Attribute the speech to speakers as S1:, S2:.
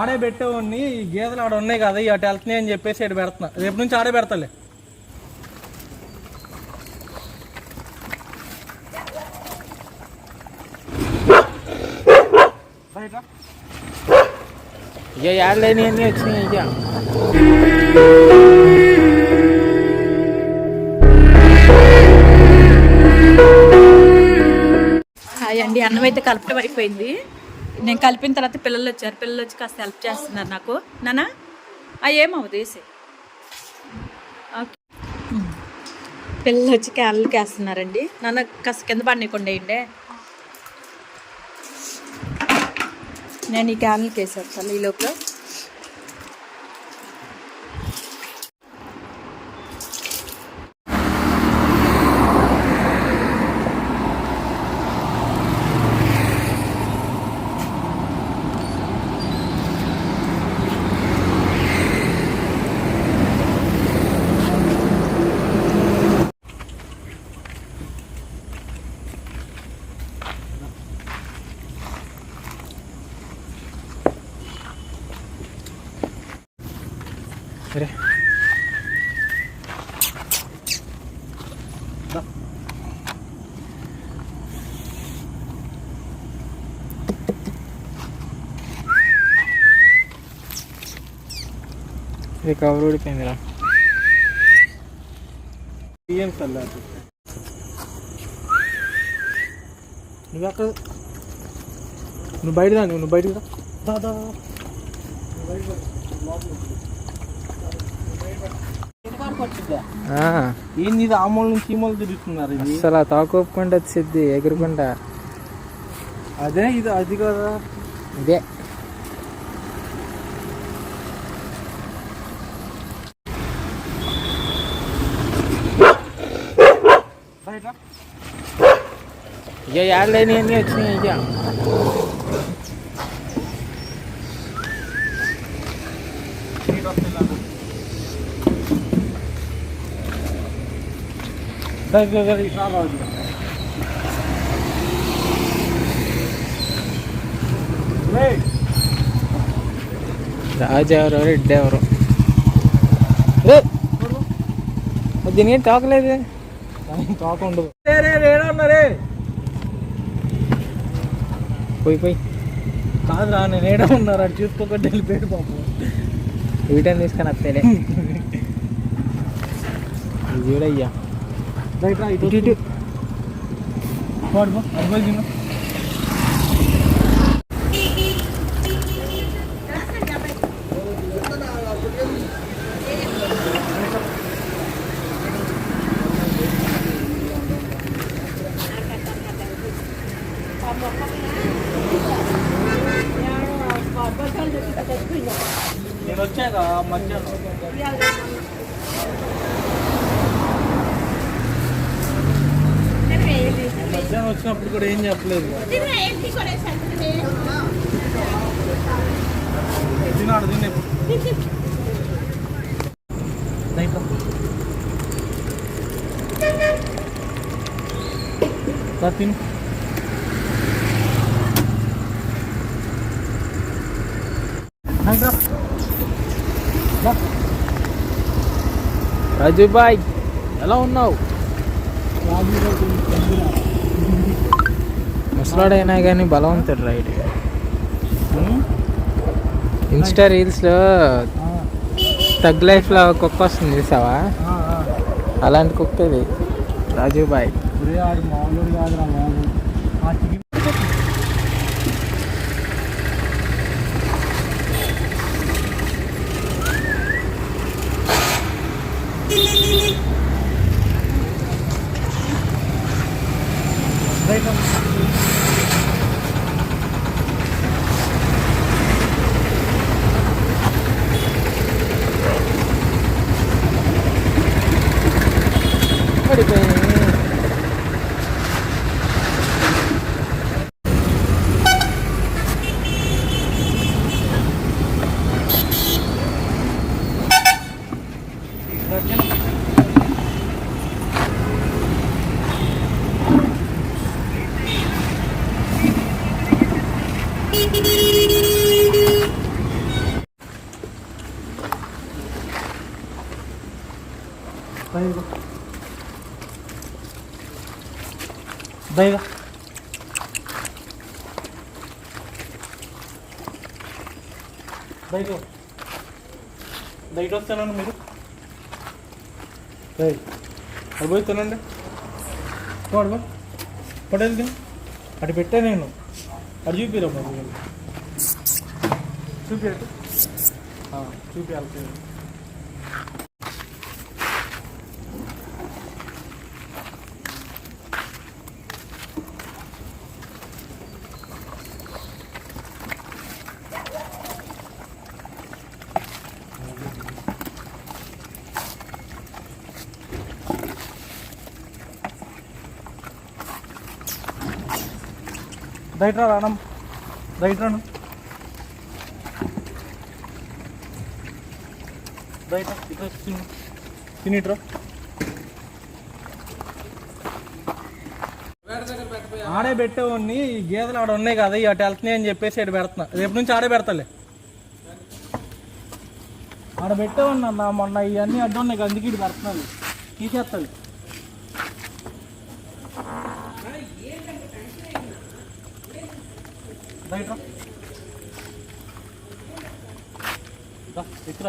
S1: ఆడే పెట్టేవాడిని ఈ గేదెలు ఆడ ఉన్నాయి కదా ఇటు వెళ్తున్నాయి అని చెప్పేసి ఇటు పెడుతున్నా. రేపు నుంచి ఆడే పెడతాలే.
S2: ఇక ఏడలేని అన్నీ వచ్చినాయి ఇక
S3: హాయ్ అండి అన్నం అయితే కలపడం అయిపోయింది. నేను కలిపిన తర్వాత పిల్లలు వచ్చారు. పిల్లలు వచ్చి కాస్త హెల్ప్ చేస్తున్నారు నాకు. నానా ఆ ఏమవుదు వేసే ఓకే. పిల్లలు వచ్చి క్యాన్లకి వేస్తున్నారండి. నాన్న కాస్త కింద పడినకుండా వేయండి. నేను ఈ క్యాన్లకి వేసేస్తాను ఈ లోపల.
S2: ఇది కవర్ ఊడిపోయిందిరా.
S1: ఏం చల్లారు నువ్వు అక్కడ నువ్వు బయట రా నువ్వు బయటకు దా, దా, ఏంది ఇది నుంచి తిరుగుతున్నారు ఇది.
S2: అసలు తాకోపుకుంటే వచ్చింది ఎగురుకుంటా.
S1: అదే ఇది అది కదా.
S2: ఇదే. ఇక ఏడలేని అన్నీ వచ్చినాయి ఇక
S1: నీళ్ళు వస్తాయి నాకు. దా, దా, దా, ఇటు రా రాజు.
S2: ఎవరు ఎవరు దీనికి తాకలేదు?
S1: దానికి తోక ఉండదు రే, రే, రే, ఉన్నారే
S2: పోయి పోయి.
S1: కాదురా నేను ఏడా ఉన్నారు అది చూసుకోకుండా వెళ్ళిపోయాడు పాపం.
S2: వీటని తీసుకొని వస్తేనే. ఇది చూడయ్యా
S1: రైట్ రా ఇటు
S2: ఇటు ఇటు
S1: వాడు పో, అది పోయి తిను. నేను వచ్చాక మధ్యాహ్నం వచ్చినప్పుడు కూడా ఏం చెప్పలేదు తినాడు తినే రైట్ రా. రా, తిను.
S2: రాజు బాయ్ ఎలా ఉన్నావు
S1: తొందరగా.
S2: ముసలాడైనా కానీ బలవంతుడు రైట్? ఇన్స్టా రీల్స్లో తగ్ లైఫ్లో కుక్క వస్తుంది చూసావా. అలాంటి కుక్క ఇది రాజు
S1: Đây cơ
S2: Đây
S1: cơ Đây dress తినండి మీరు đây అది పోయి తినండి చూడు పడేది అటు పెట్టా నేను. అటు చూపిరమ్మా చూపి అటు చూపించాలి బయట రా రానం. బయట రాను తినిట్రా ఆడే పెట్టేవాడిని ఈ గేదెలు ఆడ ఉన్నాయి కదా ఇవి అటు వెళ్తున్నాయి అని చెప్పేసి ఇటు పెడుతున్నా. రేపు నుంచి ఆడే పెడతాలే. ఆడ పెట్టేవాడిని అన్న మొన్న ఇవన్నీ అడ్డు ఉన్నాయి కదా, అందుకే ఇటు పెడుతున్నాను. తీసేస్తాను బయట ఇక్కడ